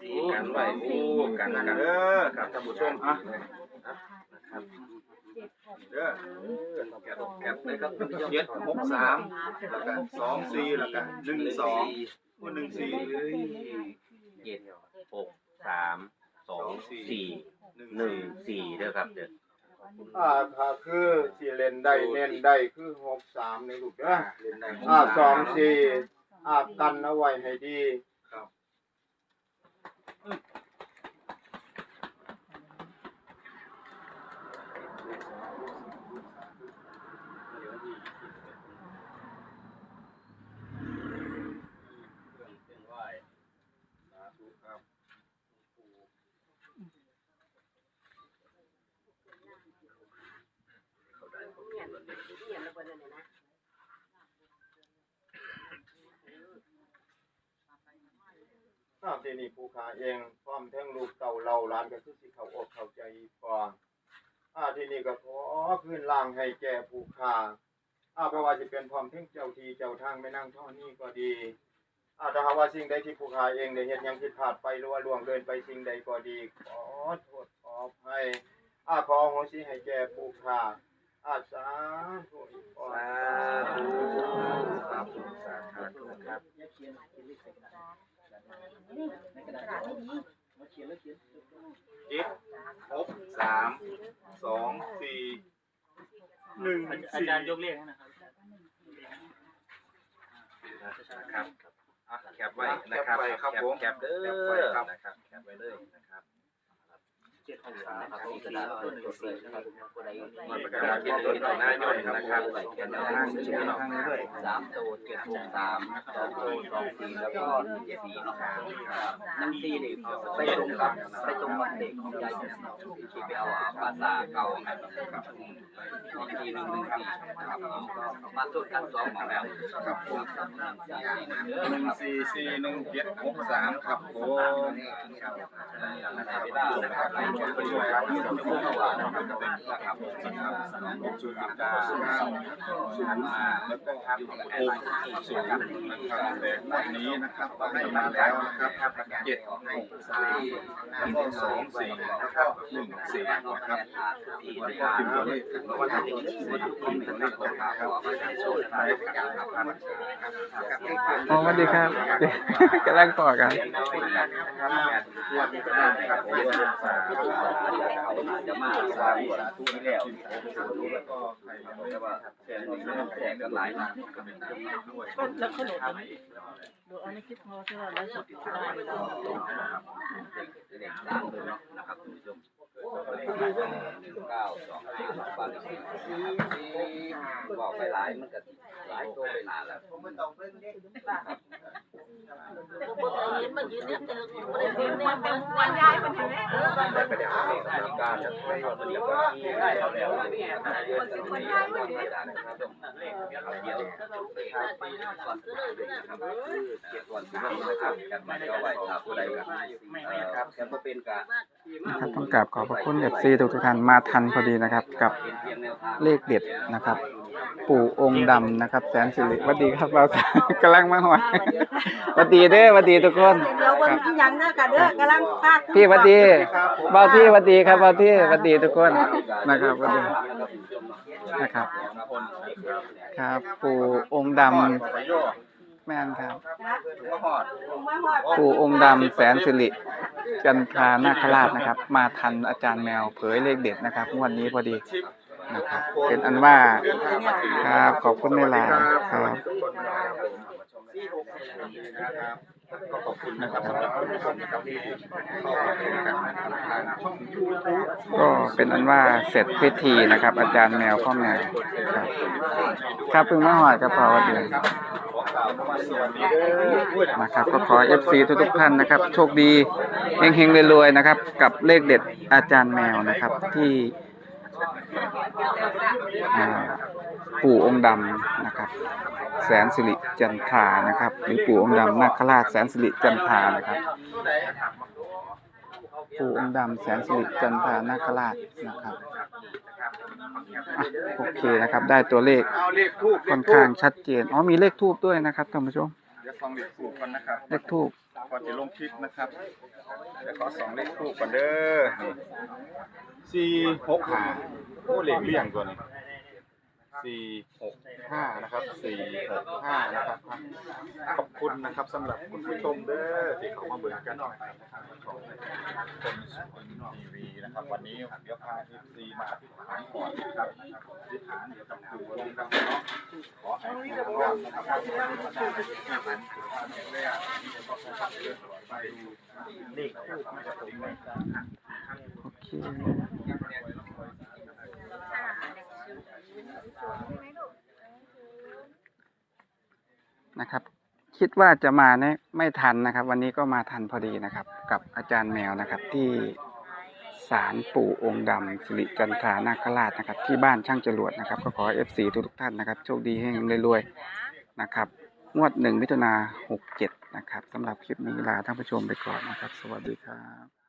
สี่กันไว้โอ้กันกันเด้อครับท่านผู้ชมอะนะครับเด้อแกะแกะเลยครับเจ็ดหกสามแล้วก็สองสี่แล้วก็หนึ่งสองพูดหนึ่งสี่เจ็ดหกสาม องสี่หนึ่งสี่เด้อครับเด้ออ่าถ้าคือสี่เลนได้เน้นได้คือหกสามในลูกเด้อเรียนได้หกอ่าสามสองสี่อ่ากันเอาไว้ให้ดี ครับอ่าทีนี้ผู้ขาเองพร้อมทั้งลูกเต่าเราหลานก็คือสิเขาอกเข้าใจพออ่าที่นี้ก็ขอคืนล่างให้แก่ผู้ขาอาเพราะว่าจะเป็นพร้อมทั้งเจ้าทีเจ้าทางไม่นั่งท่อนี้ก็ดีอาถ้าหากว่าสิ่งใดที่ผู้ขาเองได้เห็นยังผิดพลาดไปหรือว่าล่วงเกินไปสิ่งใดก็ดี ขอโทษขออภัยอาขอโหสิให้แก่ผู้ขาอาสาธุอีกก่อนสาธุสาธุครับ เจ็ดหกสามสองสี่หนึ่งอาสี่จารย์ยกเลขให้นะครับนะครับอะแคปไว้นะครับแคปไว้ครับผมแคปเด้แคปอไว้ครับนะครับแคปไว้เลยนะครับเจ็ดหกสามครับสี่สี่แล้วหนึ่งสี่นะครับเงินประกันรางวัลที่หนึ่งต่อหน้ายนนะครับเขียนทางชื่อน้องทางด้วยสามตัวเจ็ดหกสามสองตัวสองสี่แล้วก็หนึ่งเจ็ดสี่เนาะนั่งสี่นี่ไปตรงกับไปตรงกับเด็กของยายที่ไปเอาภาษาเก่าครับสองสี่หนึ่งหนึ่งสี่นะครับก็มาสุดกันสองหมอแล้วครับผมหนึ่งสี่สี่หนึ่งหนึ่งสี่สี่หนึ่งเจ็ดหกสามครับผมในเวลานะครับไปชมไปชมครับที่เราพูดว่านะครับเป็นครับหกศูนย์เก้าศูนย์ห้าศูนย์ห้าแล้วก็หกศูนย์นะครับแต่วันนี้นะครับให้มาแล้วนะครับเจ็ดหกสามแล้วก็สองสี่แล้วก็หนึ่งสี่นะครับแล้วก็พิมพ์ตัวเลขกันว่าทำตัวเลขตัวเลขของครับอ๋อสงนึงแล้วแต่ว่าแสงแสงกันหลายนะแล้วขนมอันนี้ดูอันนี้คิดพอที่ว่าไลฟ์สดได้แล้วเด็กสามเลยเนาะนะครับคุณผู้ชมหนึ่งเก้าสองสี่บาทบอกไปหลายมันก็หลายตัวไปนานแล้ว การจะไปวั นะครับต้องกราบขอบพระคุณ FC ทุกทุกท่านมาทันพอดีนะครับ กับเลขเด็ดนะครับ ปู่องค์ดำนะครับ แสนสิริสวัสดีครับเรากำลังมาหอยสวัสดีเด้อสวัสดีทุกคนเดี๋ยววันที่ยังนะกันเด้อกำลังพากพี่สวัสดีเบาวที่สวัสดีครับเบาวที่สวัสดีทุกคนนะครับสวัสดีนะครับครับ ปู่องค์ดำแม่นครับปู่องค์ดำแสนสิริจันทรานาคราชนะครับ มาทันอาจารย์แมวเผยเลขเด็ดนะครับงวดนี้พอดีนะครับ เป็นอันว่าครับขอบคุณในไลน์ครับก็ ก็ขอบคุณนะครับสำหรับทุกคนนะครับที่เข้ามาดูกันะครับทางช่องยูทูบก็เป็นอันว่าเสร็จพิธีนะครับ อาจารย์แมวพ่อแมวครับครับเพิ่งมาหอดกระเป๋าเดือนนะครับก็ขอ FC ทุกทุกๆท่านนะครับ โชคดีเฮงๆรวยๆนะครับ กับเลขเด็ดอาจารย์แมวนะครับที่ ปู่องค์ดำนะครับ แสนสิริจันทรานะครับ หรือปู่องค์ดำนาคราชแสนสิริจันทรานะครับ ปู่องค์ดำแสนสิริจันทรานาคราชนะครับอะโอเคนะครับ ได้ตัวเลขเอาเลขทูบเลค่อขนทูข้างบชัดเจนอ๋อมีเลขทูบด้วยนะครับท่านผู้ชมเดี๋ยวฟังเลขทูบก่อนนะครับเลขทูบก่อนจะลงคลิปนะครับเดี๋ยวขอสองเลขทูบก่อนเด้อ สี่หกห้าโอ้เลขเลี่ยงตัวนี้สี่หกห้านะครับสี่หกห้านะครับขอบคุณนะครับสำหรับคุณผู้ชมเด้อที่เข้ามาเบิ่งกันนะครับของคนทีวีนะครับวันนี้เดี๋ยวพาทีซีมาที่ฐานก่อนนะครับที่ฐานเดี๋ยวกับครูลงกันเนาะขอให้ทุกท่านนะครับที่ฐานแรกไปดูเลขทูบนะครับ ผมโอเคนะครับ คิดว่าจะมาเนี่ยไม่ทันนะครับ วันนี้ก็มาทันพอดีนะครับ กับอาจารย์แมวนะครับที่ศาลปู่องค์ดำสิริจันทานาคราชนะครับ ที่บ้านช่างจรวดนะครับ ก็ขอเอฟซีทุกท่านนะครับ โชคดีให้รวยๆนะครับ งวดหนึ่งมิถุนาหกเจ็ดนะครับสำหรับคลิปนี้ลาท่านผู้ชมไปก่อนนะครับ สวัสดีครับ